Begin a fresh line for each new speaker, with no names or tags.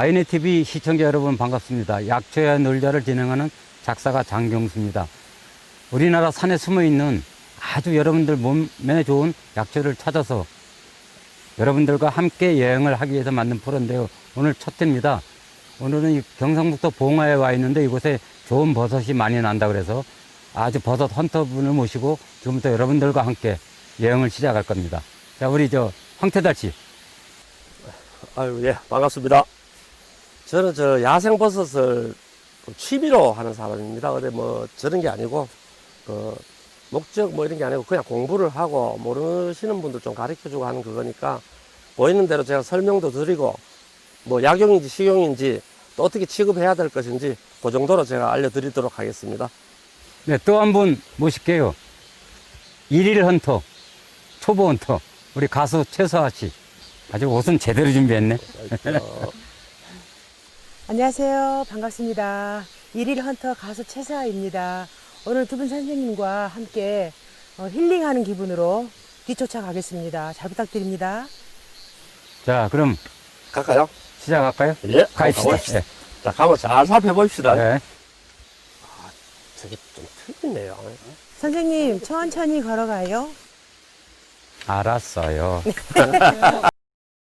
아이네TV 시청자 여러분 반갑습니다. 약초야 놀자를 진행하는 작사가 장경수입니다. 우리나라 산에 숨어 있는 아주 여러분들 몸에 좋은 약초를 찾아서 여러분들과 함께 여행을 하기 위해서 만든 프로인데요. 오늘 첫 회입니다. 오늘은 이 경상북도 봉화에 와 있는데 이곳에 좋은 버섯이 많이 난다 그래서 아주 버섯 헌터분을 모시고 지금부터 여러분들과 함께 여행을 시작할 겁니다. 자, 우리 저 황태달 씨.
아유, 예, 반갑습니다. 저는 저 야생 버섯을 그 취미로 하는 사람입니다. 근데 뭐 저런 게 아니고, 그, 목적 뭐 이런 게 아니고 그냥 공부를 하고 모르시는 분들 좀 가르쳐 주고 하는 그거니까 보이는 대로 제가 설명도 드리고 뭐 약용인지 식용인지 또 어떻게 취급해야 될 것인지 그 정도로 제가 알려드리도록 하겠습니다.
네, 또 한 분 모실게요. 일일 헌터, 초보 헌터, 우리 가수 최서아 씨. 아주 옷은 제대로 준비했네.
어,
안녕하세요. 반갑습니다. 일일 헌터 가수 최사입니다. 오늘 두 분 선생님과 함께 어, 힐링하는 기분으로 뒤쫓아 가겠습니다. 잘 부탁드립니다.
자, 그럼
갈까요?
시작할까요?
예,
가입시다.
가봅시다.
네.
자, 가면 잘 살펴봅시다.
네.
되게 좀 틀리네요.
선생님, 천천히 걸어가요.
알았어요.